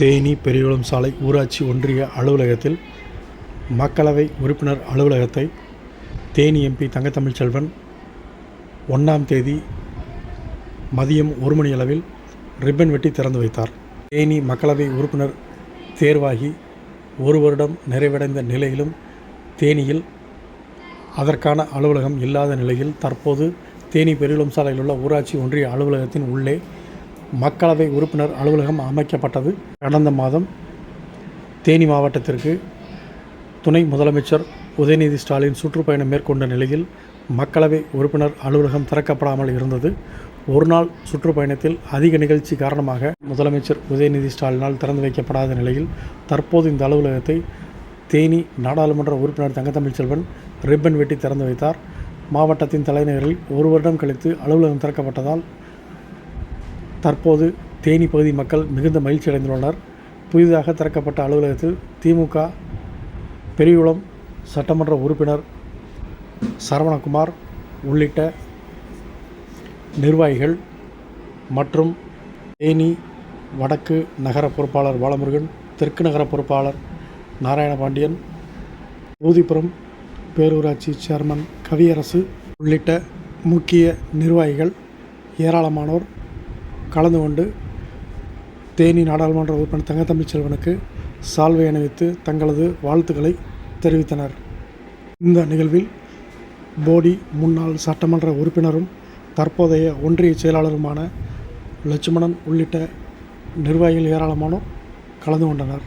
தேனி பெரியகுளம் சாலை ஊராட்சி ஒன்றிய அலுவலகத்தில் மக்களவை உறுப்பினர் அலுவலகத்தை தேனி எம்பி தங்கத்தமிழ் செல்வன் ஒன்றாம் தேதி மதியம் ஒரு மணி அளவில் ரிப்பன் வெட்டி திறந்து வைத்தார். தேனி மக்களவை உறுப்பினர் தேர்வாகி ஒரு வருடம் நிறைவடைந்த நிலையிலும் தேனியில் அதற்கான அலுவலகம் இல்லாத நிலையில் தற்போது தேனி பெரியகுளம் சாலையில் உள்ள ஊராட்சி ஒன்றிய அலுவலகத்தின் உள்ளே மக்களவை உறுப்பினர் அலுவலகம் அமைக்கப்பட்டது. கடந்த மாதம் தேனி மாவட்டத்திற்கு துணை முதலமைச்சர் உதயநிதி ஸ்டாலின் சுற்றுப்பயணம் மேற்கொண்ட நிலையில் மக்களவை உறுப்பினர் அலுவலகம் திறக்கப்படாமல் இருந்தது. ஒரு நாள் சுற்றுப்பயணத்தில் அதிக நிகழ்ச்சி காரணமாக முதலமைச்சர் உதயநிதி ஸ்டாலினால் திறந்து வைக்கப்படாத நிலையில் தற்போது இந்த அலுவலகத்தை தேனி நாடாளுமன்ற உறுப்பினர் தங்கத்தமிழ் செல்வன் ரிப்பன் வெட்டி திறந்து வைத்தார். மாவட்டத்தின் தலைநகரில் ஒரு வருடம் கழித்து அலுவலகம் திறக்கப்பட்டதால் தற்போது தேனி பகுதி மக்கள் மிகுந்த மகிழ்ச்சி அடைந்துள்ளனர். புதிதாக திறக்கப்பட்ட அலுவலகத்தில் திமுக பெரியகுளம் சட்டமன்ற உறுப்பினர் சரவணகுமார் உள்ளிட்ட நிர்வாகிகள் மற்றும் தேனி வடக்கு நகர பொறுப்பாளர் பாலமுருகன் தெற்கு நகர பொறுப்பாளர் நாராயணபாண்டியன் ஊதிபுரம் பேரூராட்சி சேர்மன் கவியரசு உள்ளிட்ட முக்கிய நிர்வாகிகள் ஏராளமானோர் கலந்து கொண்டு தேனி நாடாளுமன்ற உறுப்பினர் தங்கத்தமிழ் செல்வனுக்கு சால்வை அணிவித்து தங்களது வாழ்த்துக்களை தெரிவித்தனர். இந்த நிகழ்வில் போடி முன்னாள் சட்டமன்ற உறுப்பினரும் தற்போதைய ஒன்றிய செயலாளருமான லட்சுமணன் உள்ளிட்ட நிர்வாகிகள் ஏராளமானோர் கலந்து கொண்டனர்.